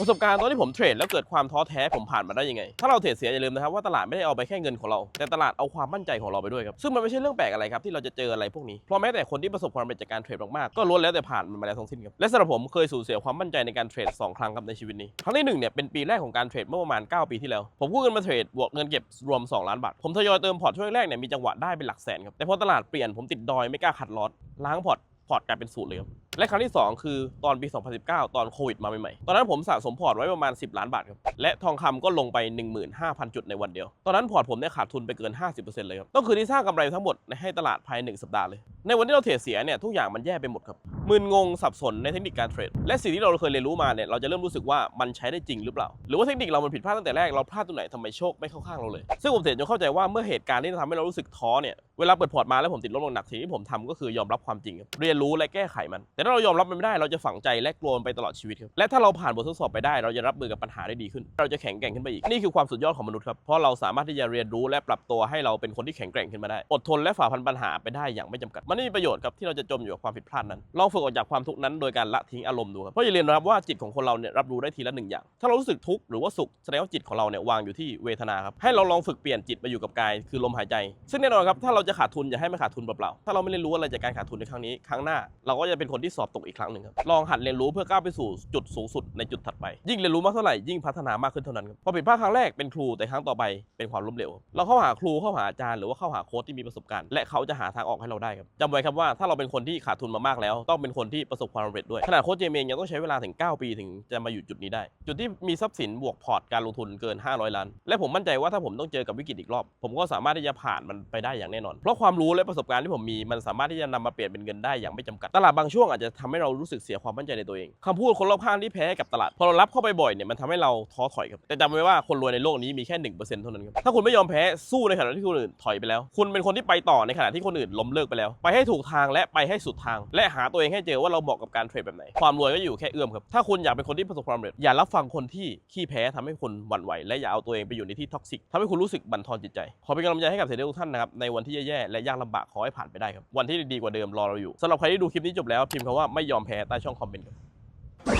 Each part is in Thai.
ประสบการณ์ตอนที่ผมเทรดแล้วเกิดความท้อแท้ผมผ่านมาได้ยังไง ถ้าเราเทรดเสียอย่าลืมนะครับว่าตลาดไม่ได้เอาไปแค่เงินของเรา แต่ตลาดเอาความมั่นใจของเราไปด้วยครับ ซึ่งมันไม่ใช่เรื่องแปลกอะไรครับที่เราจะเจออะไรพวกนี้เพราะแม้แต่คนที่ประสบความสำเร็จจากการเทรดมากๆก็ล้วนแล้วแต่ผ่านมันมาแล้วทั้งสิ้นครับและสำหรับผมเคยสูญเสียความมั่นใจในการเทรดสองครั้งครับในชีวิตนี้ครั้งที่หนึ่งเนี่ยเป็นปีแรกของการเทรดเมื่อประมาณ 9 ปีที่แล้ว ผมกู้เงินมาเทรดบวกเงินเก็บรวม 2 ล้านบาทผมทยอยเติมพอร์ตช่วงแรกเนี่ยมีจังหวะได้เป็นหลักแสนครับแต่พอตลาดเปลี่ยนผมติดดอยไม่กล้าขัดลอตล้างพอร์ตพอร์ตกลายเป็นศูนย์เลยครับ และครั้งที่ 2 คือตอนปี 2019 ตอนโควิดมาใหม่ๆ ตอนนั้นผมสะสมพอร์ตไว้ประมาณ 10 ล้านบาทครับ และทองคำก็ลงไป 15,000 จุดในวันเดียว ตอนนั้นพอร์ตผมเนี่ยขาดทุนไปเกิน 50%เลยครับ ต้องคือที่สร้างกำไรทั้งหมดให้ตลาดภายใน1สัปดาห์เลย ในวันที่เราเทรดเสียเนี่ยทุกอย่างมันแย่ไปหมดครับมึนงงสับสนในเทคนิคการเทรดและสิ่งที่เราเคยเรียนรู้มาเนี่ยเราจะเริ่มรู้สึกว่ามันใช้ได้จริงหรือเปล่า หรือว่าเทคนิคเรามันผิดพลาดตั้งแต่แรกเราพลาดตรงไหนทำไมโชคไม่เข้าข้างเราเลย ซึ่งผมเทรดจนเข้าใจว่าเมื่อเหตุการณ์ที่ทำให้เรารู้สึกท้อเนี่ยเวลาเปิดพอร์ตมาแล้วผมติดลบลงหนักสิ่งที่ผมทำก็คือยอมรับความจริงครับเรียนรู้และแก้ไขมัน แต่ถ้าเรายอมรับมันไม่ได้เราจะฝังใจและกลัวมันไปตลอดชีวิตครับและถ้าเราผ่านบททดสอบไปได้ เราจะรับมือกับปัญหาได้ดีขึ้น เราจะแข็งแกร่งขึ้นไปอีกนี่คือความสุดยอดของมนุษย์ครับเพราะเราสามารถที่จะเรียนรู้และปรับตัวให้เราเป็นคนที่แข็งแกร่งขึ้นมาได้ อดทนและฝ่าฟันปัญหาไปได้อย่างไม่จำกัดมันไม่มีประโยชน์ครับที่เราจะจมอยู่กับความผิดพลาดนั้นลองฝึกออกจากความทุกข์นั้นโดยการละทิ้งอารมณ์ดูครับเพราะอย่าลืมนะครับว่าจิตของคนเราเนี่ยรับรู้ได้ทีละหนึ่งอย่าง ถ้าเรารู้สึกทุกข์หรือว่าสุขแสดงว่าจิตของเราเนี่ยวางอยู่ที่เวทนาครับให้เราลองฝึกเปลี่ยนจิตมาอยู่กับกายคือลมหายใจ ซึ่งแน่นอนครับถ้าเราจะขาดทุนอย่าให้มันขาดทุนเปล่าๆถ้าเราไม่เรียนรู้อะไรจากการขาดทุนในครั้งนี้ครั้งหน้า เราก็จะเป็นคนที่สอบตกอีกครั้งหนึ่งครับลองหัดเรียนรู้เพื่อก้าวไปสู่จุดสูงสุดในจุดถัดไป ยิ่งเรียนรู้มากเท่าไหร่ยิ่งพัฒนามากขึ้นเท่านั้นครับพอผิดพลาดครั้งแรกเป็นครูแต่ครั้งต่อไปเป็นความล้มเหลวเราเข้าหาครูเข้าหาอาจารย์หรือว่าเข้าหาโค้ชที่มีประสบการณ์และเขาจะหาทางออกให้เราได้ครับจำไว้ครับว่าถ้าเราเป็นคนที่ขาดทุนมามากแล้ว ต้องเป็นคนที่ประสบความสำเร็จด้วย ขนาดโค้ชเจมเองยังต้องใช้เวลาถึง 9 ปีถึงจะมาอยู่จุดนี้ได้ จุดที่มีทรัพย์สินบวกพอร์ตการลงทุนเกิน 500 ล้าน และผมมั่นใจว่าถ้าผมต้องเจอกับวิกฤตอีกรอบ ผมก็สามารถที่จะผ่านมันไปได้อย่างแน่นอน เพราะความรู้และประสบการณ์ที่ผมมีมันสามารถที่จะนำมาเปลี่ยนเป็นเงินได้อย่างไม่จำกัด ตลาดบางช่วงอาจจะทำให้เรารู้สึกเสียความมั่นใจในตัวเองคำพูดคนรอบข้างที่แพ้กับตลาดพอเรารับเข้าไปบ่อยเนี่ยมันทำให้เราท้อถอยครับแต่จำไว้ว่าคนรวยในโลกนี้มีแค่1%เท่านั้นครับถ้าคุณไม่ยอมแพ้สู้ในขณะที่คนอื่นถอยไปแล้ว คุณเป็นคนที่ไปต่อในขณะที่คนอื่นล้มเลิกไปแล้วไปใให้ถูกทางและไปให้สุดทาง และหาตัวเองให้เจอว่าเราเหมาะกับการเทรดแบบไหน ความรวยก็อยู่แค่เอื้อมครับ ถ้าคุณอยากเป็นคนที่ประสบความสำเร็จอย่ารับฟังคนที่ขี้แพ้ทำให้คุณหวั่นไหวและอย่าเอาตัวเองไปอยู่ในที่ท็อกซิกทำให้คุณรู้สึกบั่นทอนจิตใจ ขอเป็นกำลังใจให้กับเศรดเดอร์ทุกท่านนะครับในวันที่แย่ๆและยากลำบากขอให้ผ่านไปได้ครับวันที่ดีกว่าเดิมรอเราอยู่สำหรับใครที่ดูคลิปนี้จบแล้วพิมพ์คำว่าไม่ยอมแพ้ใต้ช่องคอมเมนต์ครับ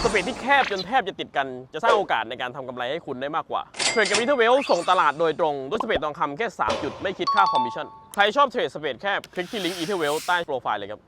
สเปรดที่แคบจนแทบจะติดกันจะสร้างโอกาสในการทำกำไรให้คุณได้มากกว่า เทรดกับมิเทอร์เวลส่งตลาดโดยตรงด้วยสเปซทองคำแค่ 3 จุดไม่คิดค่าคอมมิชชั่น ใครชอบเทรดสเปรดแคบ คลิกที่ลิงก์อีเทอร์เวลใต้โปรไฟล์เลยครับ